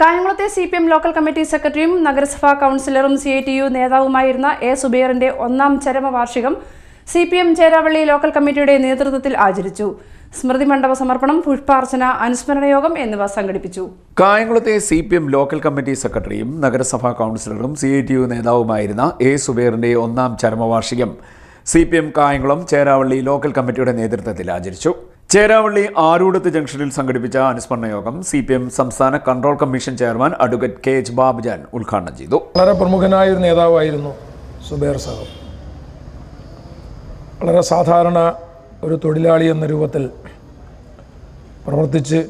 കായംകുളത്തെ C P M local committee സെക്രട്ടറിയും നഗരസഭാ കൗൺസിലറും സി ഐ ടി യു നേതാവുമായിരുന്ന എ സുബൈറിന്റെ ഒന്നാം ചരമവാർഷികം C P M Cheravally local കമ്മിറ്റിയുടെ നേതൃത്വത്തിൽ ആചരിച്ചു. സ്മൃതി മണ്ഡപ സമർപ്പണം പുഷ്പാർച്ചന അനുസ്മരണ യോഗം എന്നിവ സംഘടിപ്പിച്ചു. കായംകുളത്തെ C P M local committee സെക്രട്ടറിയും നഗരസഭാ കൗൺസിലറും സി ഐ ടി യു നേതാവുമായിരുന്ന എ സുബൈറിന്റെ ഒന്നാം ചരമവാർഷികം C P M Kayamkulam Cheravally local കമ്മിറ്റിയുടെ നേതൃത്വത്തിൽ ആചരിച്ചു. ചേരാവള്ളി ആരൂടത്ത് ജംഗ്ഷനിൽ സംഘടിപ്പിച്ച അനുസ്മരണ യോഗം സി പി എം സംസ്ഥാന control commission chairman advocate K H Babujan ഉദ്ഘാടനം ചെയ്തു. വളരെ പ്രമുഖനായ ഒരു നേതാവായിരുന്നു സുബേർ സാഹബ് വളരെ സാധാരണ ഒരു തൊഴിലാളി എന്ന രൂപത്തിൽ പ്രവർത്തിച്ച്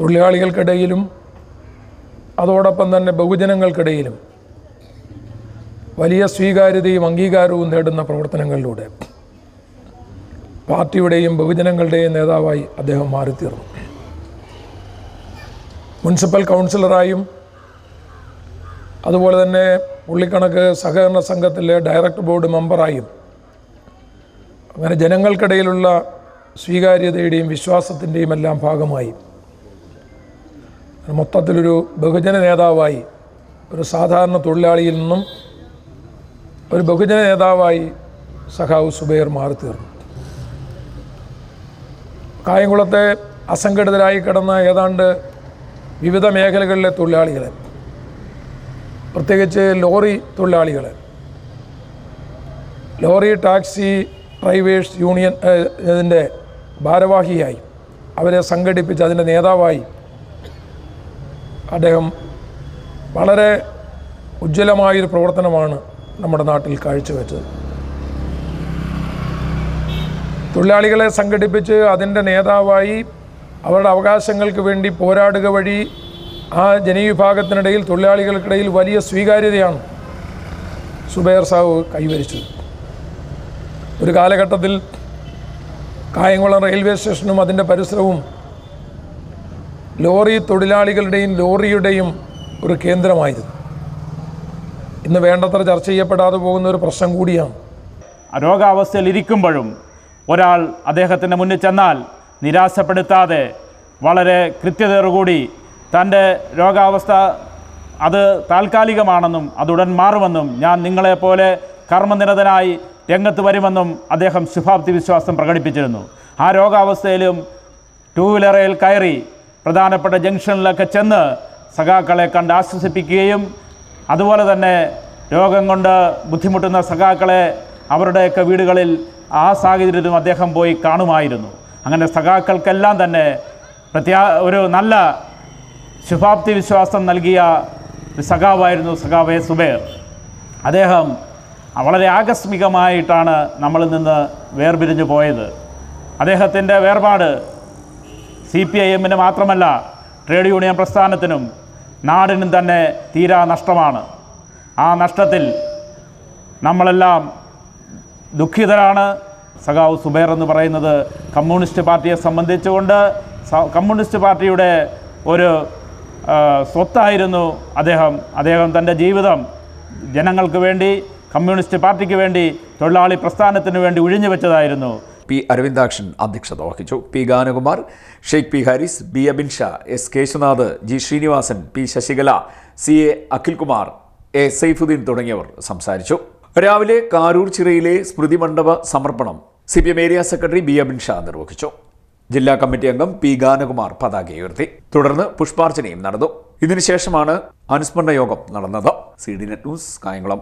തൊഴിലാളികൾക്കിടയിലും അതോടൊപ്പം തന്നെ ബഹുജനങ്ങൾക്കിടയിലും വലിയ സ്വീകാര്യതയും അംഗീകാരവും നേടുന്ന പ്രവർത്തനങ്ങളിലൂടെ പാർട്ടിയുടെയും ബഹുജനങ്ങളുടെയും നേതാവായി അദ്ദേഹം മാറിത്തീർന്നു. മുനിസിപ്പൽ കൗൺസിലറായും അതുപോലെ തന്നെ പുള്ളിക്കണക്ക് സഹകരണ സംഘത്തിലെ ഡയറക്ടർ ബോർഡ് മെമ്പറായും അങ്ങനെ ജനങ്ങൾക്കിടയിലുള്ള സ്വീകാര്യതയുടെയും വിശ്വാസത്തിന്റെയും എല്ലാം ഭാഗമായി. മൊത്തത്തിലൊരു ബഹുജന നേതാവായി ഒരു സാധാരണ തൊഴിലാളിയിൽ നിന്നും ഒരു ബഹുജന നേതാവായി സഖാവ് സുബൈർ മാറിത്തീർന്നു. കായംകുളത്തെ അസംഘടിതരായി കിടന്ന ഏതാണ്ട് വിവിധ മേഖലകളിലെ തൊഴിലാളികൾ പ്രത്യേകിച്ച് ലോറി തൊഴിലാളികൾ ലോറി ടാക്സി ഡ്രൈവേഴ്സ് യൂണിയൻ ഇതിന്റെ ഭാരവാഹിയായി അവരെ സംഘടിപ്പിച്ച് അതിന്റെ നേതാവായി അദ്ദേഹം വളരെ ഉജ്ജ്വലമായൊരു പ്രവർത്തനമാണ് നമ്മുടെ നാട്ടിൽ കാഴ്ചവെച്ചത്. തൊഴിലാളികളെ സംഘടിപ്പിച്ച് അതിന്റെ നേതാവായി അവരുടെ അവകാശങ്ങൾക്ക് വേണ്ടി പോരാടുക വഴി ആ ജനവിഭാഗത്തിനിടയിൽ തൊഴിലാളികൾക്കിടയിൽ വലിയ സ്വീകാര്യതയാണ് സുബൈർ സാവ് കൈവരിച്ചത്. ഒരു കാലഘട്ടത്തിൽ കായംകുളം റെയിൽവേ സ്റ്റേഷനും അതിന്റെ പരിസരവും ലോറി തൊഴിലാളികളുടെയും ലോറിയുടെയും ഒരു കേന്ദ്രമായിരുന്നു. ഇന്ന് വേണ്ടത്ര ചർച്ച ചെയ്യപ്പെടാതെ പോകുന്ന ഒരു പ്രശ്നം കൂടിയാണ്. രോഗാവസ്ഥയിൽ ഇരിക്കുമ്പോഴും ഒരാൾ അദ്ദേഹത്തിന്റെ മുന്നിൽ ചെന്നാൽ നിരാശപ്പെടുത്താതെ വളരെ കൃത്യതയോടുകൂടി തന്റെ രോഗാവസ്ഥ അത് താൽക്കാലികമാണെന്നും അതുടൻ മാറുമെന്നും ഞാൻ നിങ്ങളെപ്പോലെ കർമ്മനിരതനായി രംഗത്ത് വരുമെന്നും അദ്ദേഹം ശുഭാപ്തി വിശ്വാസം പ്രകടിപ്പിച്ചിരുന്നു. ആ രോഗാവസ്ഥയിലും ടൂ വീലറിൽ കയറി പ്രധാനപ്പെട്ട ജംഗ്ഷനിലൊക്കെ ചെന്ന് സഖാക്കളെ കണ്ട് ആശ്വസിപ്പിക്കുകയും അതുപോലെ തന്നെ രോഗം കൊണ്ട് ബുദ്ധിമുട്ടുന്ന സഖാക്കളെ അവരുടെയൊക്കെ വീടുകളിൽ ആ സാഹചര്യത്തിലും അദ്ദേഹം പോയി കാണുമായിരുന്നു. അങ്ങനെ സഖാക്കൾക്കെല്ലാം തന്നെ പ്രത്യാ ഒരു നല്ല ശുഭാപ്തി വിശ്വാസം നൽകിയ സഖാവായിരുന്നു സഖാവെ സുബേർ. അദ്ദേഹം വളരെ ആകസ്മികമായിട്ടാണ് നമ്മളിൽ നിന്ന് വേർപിരിഞ്ഞു പോയത്. അദ്ദേഹത്തിന്റെ വേർപാട് സി പി ഐ എമ്മിന് മാത്രമല്ല ട്രേഡ് യൂണിയൻ പ്രസ്ഥാനത്തിനും നാടിനും തന്നെ തീരാ നഷ്ടമാണ്. ആ നഷ്ടത്തിൽ നമ്മളെല്ലാം ദുഃഖിതരാണ്. സഖാവ് സുബൈർ എന്ന് പറയുന്നത് കമ്മ്യൂണിസ്റ്റ് പാർട്ടിയെ സംബന്ധിച്ചുകൊണ്ട് കമ്മ്യൂണിസ്റ്റ് പാർട്ടിയുടെ ഒരു സ്വത്തായിരുന്നു അദ്ദേഹം. അദ്ദേഹം തന്റെ ജീവിതം ജനങ്ങൾക്ക് വേണ്ടി കമ്മ്യൂണിസ്റ്റ് പാർട്ടിക്ക് വേണ്ടി തൊഴിലാളി പ്രസ്ഥാനത്തിന് വേണ്ടി ഉഴിഞ്ഞു വെച്ചതായിരുന്നു. പി അരവിന്ദാക്ഷൻ അധ്യക്ഷത വഹിച്ചു. P Ganakumar Sheikh P Haris B Abin Sha S Keshunath G Srinivasan P Sasikala C A Akhilkumar A Saifuddin തുടങ്ങിയവർ സംസാരിച്ചു. രാവിലെ കാരൂർ ചിറയിലെ സ്മൃതി മണ്ഡപ സമർപ്പണം C P M area secretary B Abin Sha നിർവഹിച്ചു. ജില്ലാ കമ്മിറ്റി അംഗം പി ഗാനകുമാർ പതാക ഉയർത്തി. തുടർന്ന് പുഷ്പാർച്ചനയും നടന്നു. ഇതിനുശേഷമാണ് അനുസ്മരണ യോഗം നടന്നത്. C D net news Kayamkulam.